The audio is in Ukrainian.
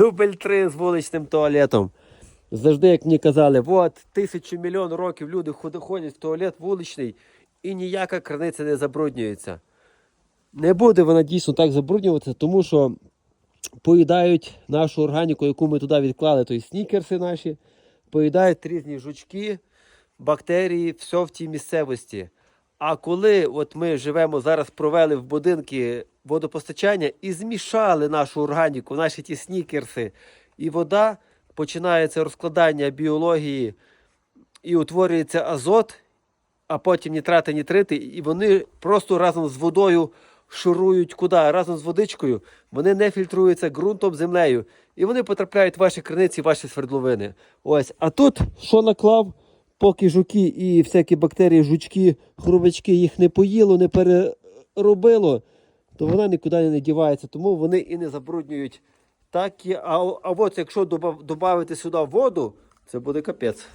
Дубль 3 з вуличним туалетом. Завжди, як мені казали, от тисячу мільйон років люди ход- ходять в туалет вуличний і ніяка краниця не забруднюється. Не буде вона дійсно так забруднюватися, тому що поїдають нашу органіку, яку ми туди відклали, тобто снікерси наші, поїдають різні жучки, бактерії, все в тій місцевості. А коли от ми живемо зараз, провели в будинки водопостачання і змішали нашу органіку, наші ті снікерси, і вода починається розкладання біології і утворюється азот, а потім нітрати, нітрити, і вони просто разом з водою шурують куди? Разом з водичкою. Вони не фільтруються ґрунтом, землею. І вони потрапляють в ваші криниці, ваші свердловини. Ось. А тут що наклав, поки жуки і всякі бактерії, жучки, хрубачки їх не поїло, не переробило, то вона нікуди не дівається. Тому вони і не забруднюють. Так, а, а от якщо додати сюди воду, це буде капець.